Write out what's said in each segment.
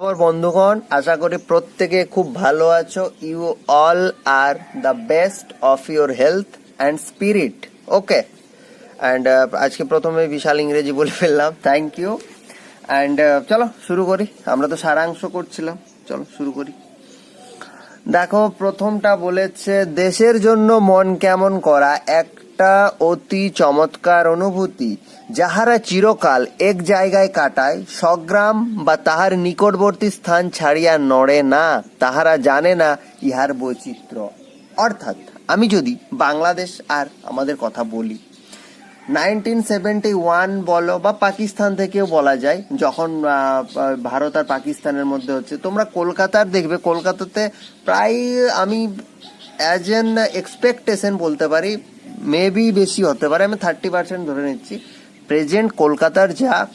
আমার বন্ধুগণ, আশা করি প্রত্যেকে খুব ভালো আছো। You all are the best of your health and spirit okay and আজকে প্রথমে বিশাল ইংরেজি বলে ফেললাম। থ্যাংক ইউ অ্যান্ড চলো শুরু করি। আমরা তো সারাংশ করছিলাম। চলো শুরু করি। দেখো, প্রথমটা বলেছে, দেশের জন্য মন কেমন করা? একটা অতি চমৎকার অনুভূতি, যাহারা চিরকাল এক জায়গায় কাটায় সগ্রাম বা তাহার নিকটবর্তী স্থান ছাড়িয়া নড়ে না, তাহারা জানে না ইহার বৈচিত্র্য। অর্থাৎ, আমি যদি বাংলাদেশ আর আমাদের কথা বলি নাইনটিন সেভেন্টি ওয়ান বলো বা পাকিস্তান থেকেও বলা যায়, যখন ভারত আর পাকিস্তানের মধ্যে হচ্ছে, তোমরা কলকাতার দেখবে, কলকাতাতে প্রায় আমি অ্যাজ এন এক্সপেকটেশন বলতে পারি মেবি বেশি হতে পারে, আমি থার্টি পার্সেন্ট ধরে নিচ্ছি। প্রেজেন্ট কলকাতার যা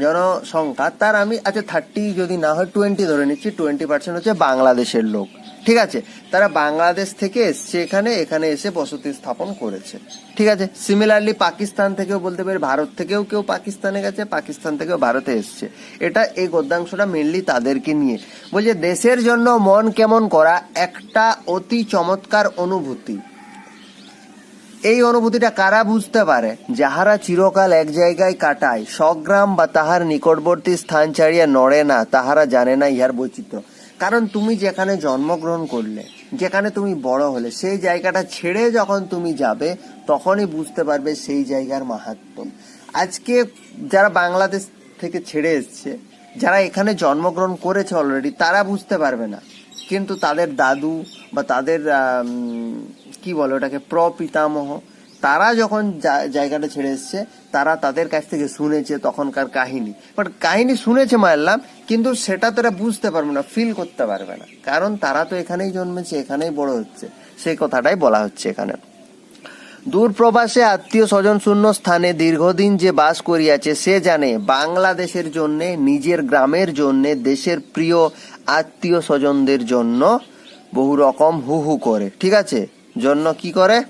জনসংখ্যা, তার আমি আচ্ছা থার্টি যদি না হয় টোয়েন্টি ধরে নিচ্ছি টোয়েন্টি পার্সেন্ট হচ্ছে বাংলাদেশের লোক। ঠিক আছে? তারা বাংলাদেশ থেকে এসছে এখানে এখানে এসে বসতি স্থাপন করেছে। ঠিক আছে? সিমিলারলি পাকিস্তান থেকেও বলতে পারি, ভারত থেকেও কেউ পাকিস্তানে গেছে, পাকিস্তান থেকেও ভারতে এসছে। এটা এই গদ্যাংশটা মেনলি তাদেরকে নিয়ে। বলছে, দেশের জন্য মন কেমন করা একটা অতি চমৎকার অনুভূতি। এই অনুভূতিটা কারা বুঝতে পারে? যাহারা চিরকাল এক জায়গায় কাটায় সগ্রাম বা তাহার নিকটবর্তী স্থান ছাড়িয়া নড়ে না, তাহারা জানে না ইহার বৈচিত্র্য। কারণ তুমি যেখানে জন্মগ্রহণ করলে, যেখানে তুমি বড় হলে, সেই জায়গাটা ছেড়ে যখন তুমি যাবে, তখনই বুঝতে পারবে সেই জায়গার মাহাত্ম। আজকে যারা বাংলাদেশ থেকে ছেড়ে এসছে, যারা এখানে জন্মগ্রহণ করেছে অলরেডি তারা বুঝতে পারবে না। কিন্তু তাদের দাদু বা তাদের কি বলে ওটাকে? প্রপিতামহ। তারা যখন জায়গাটা ছেড়ে এসছে, তারা তাদের কাছ থেকে শুনেছে তখনকার কাহিনী। বাট কাহিনী শুনেছে মারলাম, কিন্তু সেটা তারা বুঝতে পারবে না ফিল করতে পারবে না। কারণ তারা তো এখানেই জন্মেছে, এখানেই বড় হচ্ছে। সেই কথাটাই বলা হচ্ছে এখানে। দূর প্রবাসে আত্মীয় স্বজন শূন্য স্থানে দীর্ঘদিন যে বাস করিয়াছে, সে জানে বাংলাদেশের জন্য, নিজের গ্রামের জন্য, দেশের প্রিয় আত্মীয় স্বজনদের জন্য বহু রকম হু হু করে। ঠিক আছে? জন্য কি করে?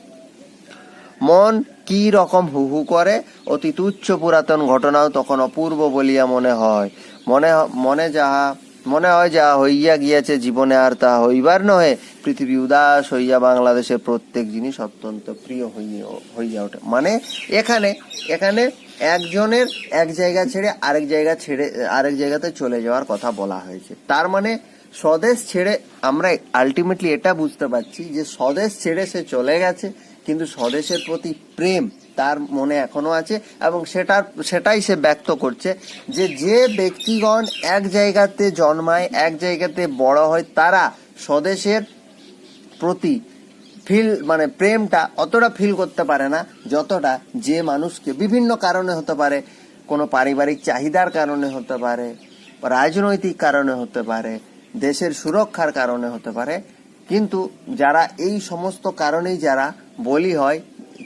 মন কি রকম হু হু করে? অতি তুচ্ছ পুরাতন ঘটনাও তখন অপূর্ব বলিয়া মনে হয়। মনে মনে যাহা, মনে হয় যাহা হইয়া গিয়াছে জীবনে আর তা হইবার নহে, পৃথিবী উদাস হইয়া বাংলাদেশের প্রত্যেক জিনিস অত্যন্ত প্রিয় হইয়া হইয়া ওঠে। মানে এখানে এখানে একজনের এক জায়গা ছেড়ে আরেক জায়গা ছেড়ে, আরেক জায়গাতে চলে যাওয়ার কথা বলা হয়েছে। তার মানে স্বদেশ ছেড়ে আমরা আলটিমেটলি এটা বুঝতে পারছি যে স্বদেশ ছেড়ে সে চলে গেছে, কিন্তু স্বদেশের প্রতি প্রেম তার মনে এখনও আছে এবং সেটার, সেটাই সে ব্যক্ত করছে যে যে ব্যক্তিগণ এক জায়গাতে জন্মায়, এক জায়গাতে বড় হয়, তারা স্বদেশের প্রতি ফিল মানে প্রেমটা অতটা ফিল করতে পারে না যতটা যে মানুষকে বিভিন্ন কারণে হতে পারে, কোনো পারিবারিক চাহিদার কারণে হতে পারে, রাজনৈতিক কারণে হতে পারে দেশের সুরক্ষার কারণে হতে পারে। কিন্তু যারা এই সমস্ত কারণেই যারা বলি হয়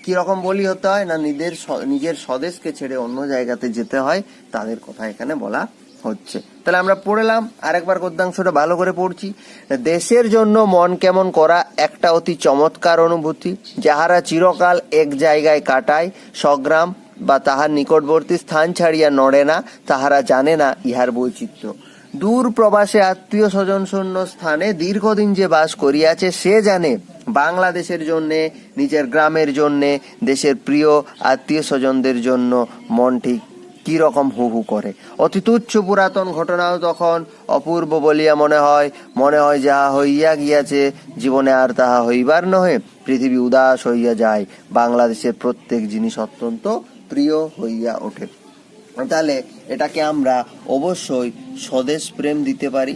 কি রকম বলি হতে হয় না নিজের নিজের স্বদেশকে ছেড়ে অন্য জায়গাতে যেতে হয়, তাদের কথা এখানে বলা হচ্ছে। তাহলে আমরা পড়লাম আরেকবার গদ্যাংশটা ভালো করে পড়ছি। দেশের জন্য মন কেমন করা একটা অতি চমৎকার অনুভূতি, যাহারা চিরকাল এক জায়গায় কাটায়, সংগ্রাম বা তাহার নিকটবর্তী স্থান ছাড়িয়া নড়ে না, তাহারা জানে না ইহার বৈচিত্র্য। দূর প্রবাসে আত্মীয় স্বজন শূন্য স্থানে দীর্ঘদিন যে বাস করিয়াছে, সে জানে বাংলাদেশের জন্য, নিজের গ্রামের জন্য, দেশের প্রিয় আত্মীয় স্বজনদের জন্য মন ঠিক রকম হু হু করে। অতি তুচ্ছ পুরাতন ঘটনাও তখন অপূর্ব বলিয়া মনে হয় মনে হয় যাহা হইয়া গিয়াছে, জীবনে আর তাহা হইবার নহে, পৃথিবী উদাস হইয়া যায়, বাংলাদেশের প্রত্যেক জিনিস অত্যন্ত প্রিয় হইয়া ওঠে। তাহলে এটাকে আমরা অবশ্যই স্বদেশ প্রেম দিতে পারি,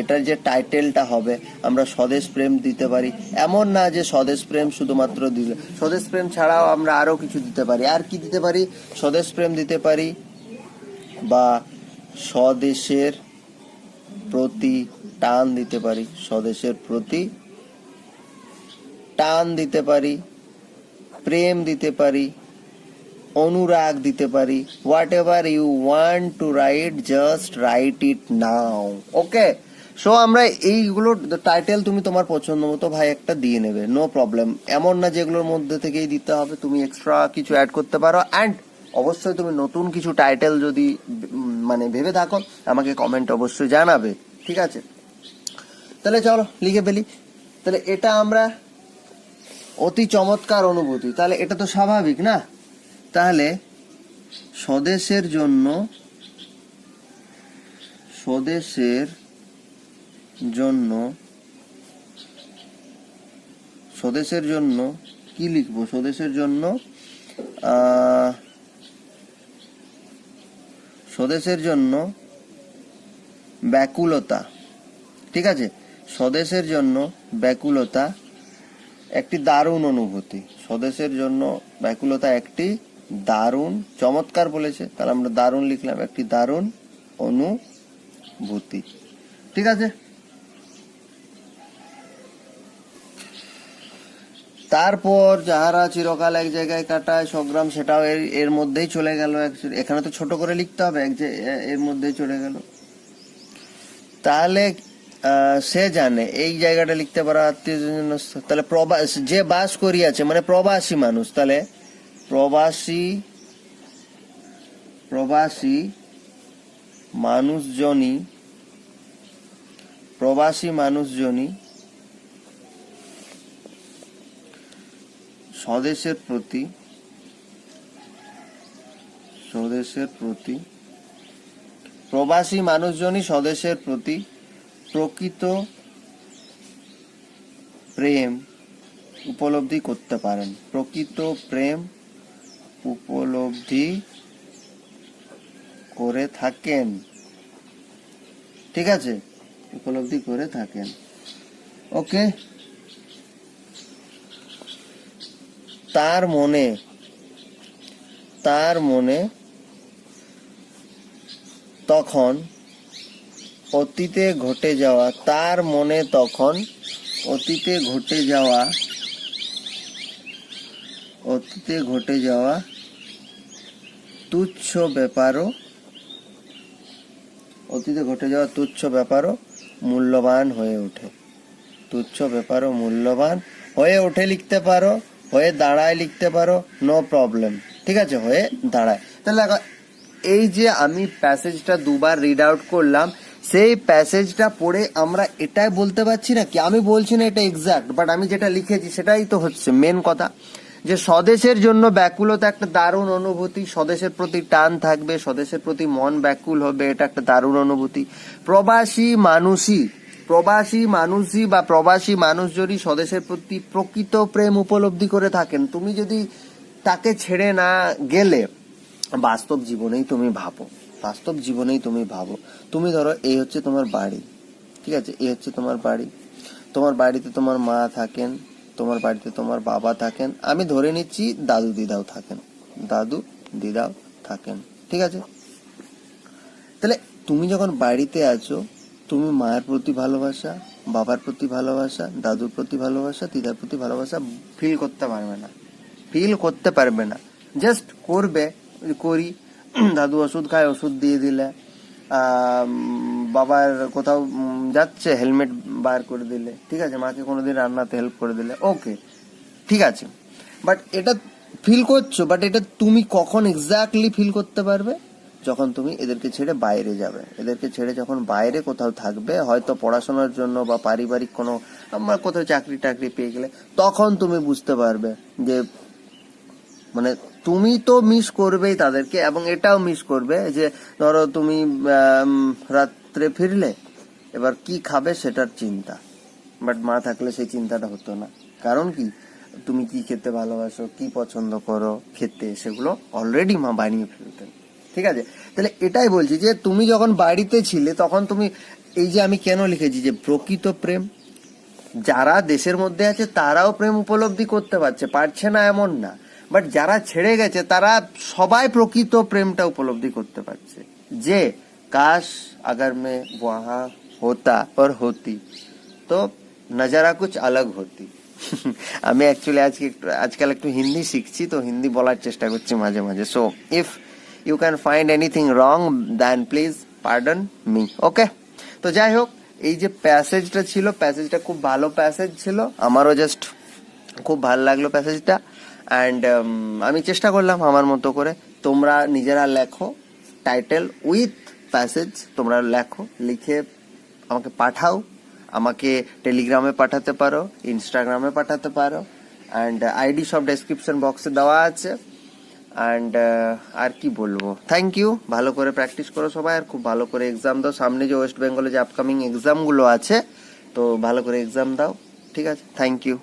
এটার যে টাইটেলটা হবে, আমরা স্বদেশ প্রেম দিতে পারি। এমন না যে স্বদেশ প্রেম শুধুমাত্র দিলে স্বদেশ প্রেম ছাড়াও আমরা আরও কিছু দিতে পারি। আর কি দিতে পারি? স্বদেশ প্রেম দিতে পারি বা স্বদেশের প্রতি টান দিতে পারি। স্বদেশের প্রতি টান দিতে পারি, প্রেম দিতে পারি অনুরাগ দিতে পারি। Whatever you want to write just write it now okay so আমরা এইগুলোর টাইটেল তুমি তোমার পছন্দ মতো ভাই একটা দিয়ে নেবে। নো প্রবলেম এমন না যেগুলোর মধ্যে থেকেই দিতে হবে। তুমি এক্সট্রা কিছু অ্যাড করতে পারো। অ্যান্ড অবশ্যই তুমি নতুন কিছু টাইটেল যদি মানে ভেবে থাকো, আমাকে কমেন্ট অবশ্যই জানাবে। ঠিক আছে? তাহলে চলো, লিখে ফেলি। তাহলে এটা আমরা অতি চমৎকার অনুভূতি। তাহলে এটা তো স্বাভাবিক, না? তাহলে স্বদেশের জন্য স্বদেশের জন্য স্বদেশের জন্য কি লিখব? স্বদেশের জন্য স্বদেশের জন্য ব্যাকুলতা। ঠিক আছে? স্বদেশের জন্য ব্যাকুলতা একটি দারুণ অনুভূতি। স্বদেশের জন্য ব্যাকুলতা একটি দারুণ, চমৎকার বলেছে। তাহলে আমরা দারুণ লিখলাম একটি দারুণ অনুভূতি। ঠিক আছে? তারপর যাহারা চিরকাল এক জায়গায় কাটায়, সংগ্রাম সেটাও এর এর মধ্যেই চলে গেল। এখানে তো ছোট করে লিখতে হবে, এক এর মধ্যেই চলে গেল। তাহলে সে জানে, এই জায়গাটা লিখতে পারা আত্মীয় তাহলে প্রবাস যে বাস করিয়াছে মানে প্রবাসী মানুষ, তাহলে প্রবাসী প্রবাসী মানুষজনই প্রবাসী মানুষজনই স্বদেশের প্রতি স্বদেশের প্রতি, প্রবাসী মানুষজনই স্বদেশের প্রতি প্রকৃত প্রেম উপলব্ধি করতে পারেন। প্রকৃত প্রেম উপলব্ধি করে থাকেন। ঠিক আছে? উপলব্ধি করে থাকেন। ওকে? তার মনে তার মনে তখন অতীতে ঘটে যাওয়া, তার মনে তখন অতীতে ঘটে যাওয়া অতীতে ঘটে যাওয়া তুচ্ছ ব্যাপারও, অতীতে ঘটে যাওয়া তুচ্ছ ব্যাপারও মূল্যবান হয়ে ওঠে। তুচ্ছ ব্যাপারও মূল্যবান। হয়ে ওঠে লিখতে পারো, হয়ে দাঁড়ায় লিখতে পারো নো প্রবলেম ঠিক আছে, হয়ে দাঁড়ায়। তাহলে এই যে আমি প্যাসেজটা দুবার রিড আউট করলাম, সেই প্যাসেজটা পড়ে আমরা এটাই বলতে পারছি না কি আমি বলছি না এটা এক্সাক্ট বাট আমি যেটা লিখেছি সেটাই তো হচ্ছে মেন কথা। যে স্বদেশের জন্য ব্যাকুলতা একটা দারুণ অনুভূতি, স্বদেশের প্রতি টান থাকবে, স্বদেশের প্রতি মন ব্যাকুল হবে, এটা একটা দারুণ অনুভূতি। প্রবাসী মানুষই প্রবাসী মানুষই বা প্রবাসী মানুষজনই স্বদেশের প্রতি প্রকৃত প্রেম উপলব্ধি করে থাকেন। তুমি যদি তাকে ছেড়ে না গেলে, বাস্তব জীবনেই তুমি ভাবো, বাস্তব জীবনেই তুমি ভাবো, তুমি ধরো এই হচ্ছে তোমার বাড়ি, ঠিক আছে? এই হচ্ছে তোমার বাড়ি, তোমার বাড়িতে তোমার মা থাকেন তোমার বাড়িতে তোমার বাবা থাকেন, আমি ধরে নিচ্ছি দাদু দিদাও থাকেন। দাদু দিদাও থাকেন, ঠিক আছে? তাহলে তুমি যখন বাড়িতে আছো, তুমি মায়ের প্রতি ভালোবাসা, বাবার প্রতি ভালোবাসা, দাদুর প্রতি ভালোবাসা, দিদার প্রতি ভালোবাসা ফিল করতে পারবে না। ফিল করতে পারবে না। জাস্ট করবে, করি। দাদু ওষুধ খায়, ওষুধ দিয়ে দিলে। বাবার কোথাও যাচ্ছে হেলমেট বার করে দিলে। ঠিক আছে? মাকে কোনো দিন রান্নাতে হেল্প করে দিলে। ওকে ঠিক আছে। বাট এটা ফিল করছ বাট এটা তুমি কখন এক্স্যাক্টলি ফিল করতে পারবে? যখন তুমি এদেরকে ছেড়ে বাইরে যাবে। এদেরকে ছেড়ে যখন বাইরে কোথাও থাকবে, হয়তো পড়াশোনার জন্য বা পারিবারিক কোনো আমার কোথাও চাকরি টাকরি পেয়ে গেলে, তখন তুমি বুঝতে পারবে যে মানে তুমি তো মিস করবেই তাদেরকে, এবং এটাও মিস করবে যে, ধরো তুমি রাত্রে ফিরলে এবার কি খাবে সেটার চিন্তা। বাট মা থাকলে সেই চিন্তাটা হতো না। কারণ কি? তুমি কি খেতে ভালোবাসো, কি পছন্দ করো, খেতে, সেগুলো অলরেডি মা বানিয়ে ফেলতেন। ঠিক আছে? তাহলে এটাই বলছি যে, তুমি যখন বাড়িতে ছিলে, তখন তুমি এই যে আমি কেন লিখেছি যে, প্রকৃত প্রেম? যারা দেশের মধ্যে আছে, তারাও প্রেম উপলব্ধি করতে পারছে পারছে না এমন না। বাট যারা ছেড়ে গেছে, তারা সবাই প্রকৃত প্রেমটা উপলব্ধি করতে পারছে। যে, কাশ আগার মে বহা होता और होती তো নজারা কুছ আলাগ হতি আমি অ্যাকচুয়ালি আজকে একটু- আজকাল একটু হিন্দি শিখছি তো হিন্দি বলার চেষ্টা করছি মাঝে মাঝে so if you can find anything wrong then please pardon me okay তো যাই হোক এই যে প্যাসেজটা ছিল প্যাসেজটা খুব ভালো প্যাসেজ ছিল আমারও জাস্ট খুব ভালো লাগলো প্যাসেজটা অ্যান্ড আমি চেষ্টা করলাম আমার মতো করে তোমরা নিজেরা লেখো টাইটেল উইথ প্যাসেজ তোমরা লেখো লিখে আমাকে পাঠাও। আমাকে টেলিগ্রামে পাঠাতে পারো ইনস্টাগ্রামে পাঠাতে পারো অ্যান্ড আইডি সব ডেসক্রিপশন বক্সে দেওয়া আছে। অ্যান্ড আর কি বলব? থ্যাংক ইউ ভালো করে প্র্যাকটিস করো সবাই, আর খুব ভালো করে এক্সাম দাও। সামনে যে ওয়েস্ট বেঙ্গলে যে আপকামিং এক্সামগুলো আছে, তো ভালো করে এক্সাম দাও। ঠিক আছে? Thank you